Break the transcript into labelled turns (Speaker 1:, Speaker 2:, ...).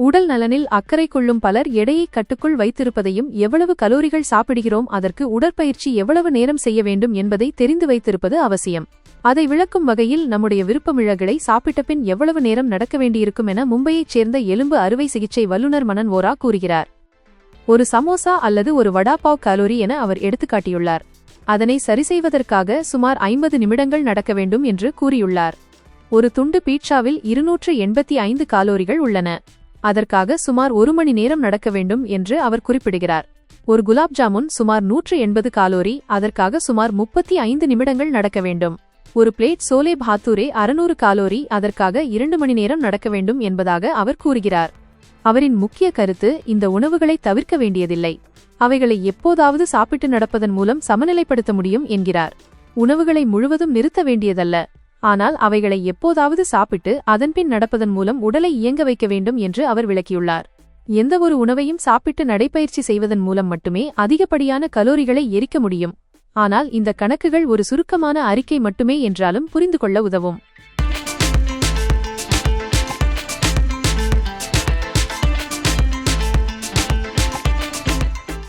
Speaker 1: உடல் நலனில் அக்கறை கொள்ளும் பலர் எடையை கட்டுக்குள் வைத்திருப்பதையும் எவ்வளவு கலோரிகள் சாப்பிடுகிறோம் அதற்கு உடற்பயிற்சி எவ்வளவு நேரம் செய்ய வேண்டும் என்பதை தெரிந்து வைத்திருப்பது அவசியம். அதை விளக்கும் வகையில் நம்முடைய விருப்பமிழகளை சாப்பிட்ட பின் எவ்வளவு நேரம் நடக்க வேண்டியிருக்கும் என மும்பையைச் சேர்ந்த எலும்பு அறுவை சிகிச்சை வல்லுநர் மனன் ஓரா கூறுகிறார். ஒரு சமோசா அல்லது ஒரு வடாபாவ் கலோரி என அவர் எடுத்துக்காட்டியுள்ளார். அதனை சரிசெய்வதற்காக சுமார் ஐம்பது நிமிடங்கள் நடக்க வேண்டும் என்று கூறியுள்ளார். ஒரு துண்டு பீட்சாவில் இருநூற்று எண்பத்தி ஐந்து காலோரிகள் உள்ளன. அதற்காக சுமார் ஒரு மணி நேரம் நடக்க வேண்டும் என்று அவர் குறிப்பிடுகிறார். ஒரு குலாப் ஜாமுன் சுமார் நூற்று எண்பது காலோரி அதற்காக சுமார் முப்பத்தி ஐந்து நிமிடங்கள் நடக்க வேண்டும். ஒரு பிளேட் சோலே பாத்தூரே அறுநூறு காலோரி அதற்காக இரண்டு மணி நேரம் நடக்க வேண்டும் என்பதாக அவர் கூறுகிறார். அவரின் முக்கிய கருத்து இந்த உணவுகளை தவிர்க்க வேண்டியதில்லை. அவைகளை எப்போதாவது சாப்பிட்டு நடப்பதன் மூலம் சமநிலைப்படுத்த முடியும் என்கிறார். உணவுகளை முழுவதும் நிறுத்த வேண்டியதல்ல. ஆனால் அவைகளை எப்போதாவது சாப்பிட்டு அதன்பின் நடப்பதன் மூலம் உடலை இயங்க வைக்க வேண்டும் என்று அவர் விளக்கியுள்ளார். எந்தவொரு உணவையும் சாப்பிட்டு நடைப்பயிற்சி செய்வதன் மூலம் மட்டுமே அதிகப்படியான கலோரிகளை எரிக்க முடியும். ஆனால் இந்த கணக்குகள் ஒரு சுருக்கமான அறிக்கை மட்டுமே என்றாலும் புரிந்து கொள்ள உதவும்.